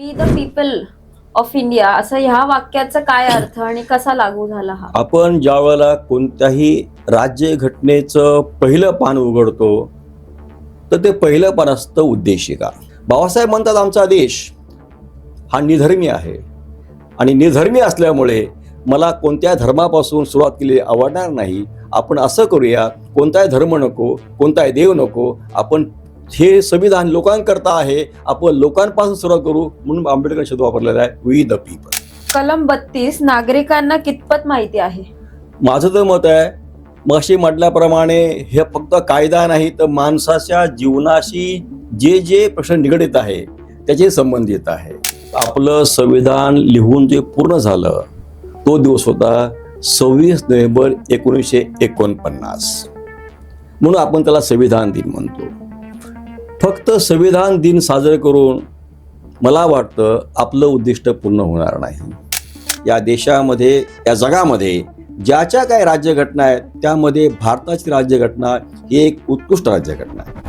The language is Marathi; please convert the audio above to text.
We the people of India असं ह्या वाक्याचा काय अर्थ आणि कसा लागू झाला हा? आपण ज्या वेळेला कोणत्याही राज्य घटनेचं पहिलं पान उघडतो तर ते पहिलं पान असतं उद्देशिका. बाबासाहेब म्हणतात आमचा देश हा निधर्मी आहे. आणि निधर्मी असल्यामुळे मला कोणत्या धर्मापासून सुरुवात केली आवडणार नाही. आपण असं करूया कोणताही धर्म नको कोणताही देव नको आपण हे संविधान लोकांकरता आहे. आपण लोकांपासून सुरुवात करू म्हणून आंबेडकर शब्द वापरलेला आहे वी द पीपल कलम बत्तीस नागरिकांना कितपत माहिती आहे? माझं तर मत आहे मगाशी म्हटल्याप्रमाणे हे फक्त कायदा नाही तर माणसाच्या जीवनाशी जे जे प्रश्न निगडित आहे त्याचे संबंधित आहे. आपलं संविधान लिहून जे पूर्ण झालं तो दिवस होता सव्वीस नोव्हेंबर एकोणीसशे एकोणपन्नास. म्हणून आपण त्याला संविधान दिन म्हणतो. फक्त संविधान दिन साजरे करून मला वाटतं आपलं उद्दिष्ट पूर्ण होणार नाही. या देशामध्ये या जगामध्ये ज्याच्या काही राज्यघटना आहेत त्यामध्ये भारताची राज्यघटना ही एक उत्कृष्ट राज्यघटना आहे.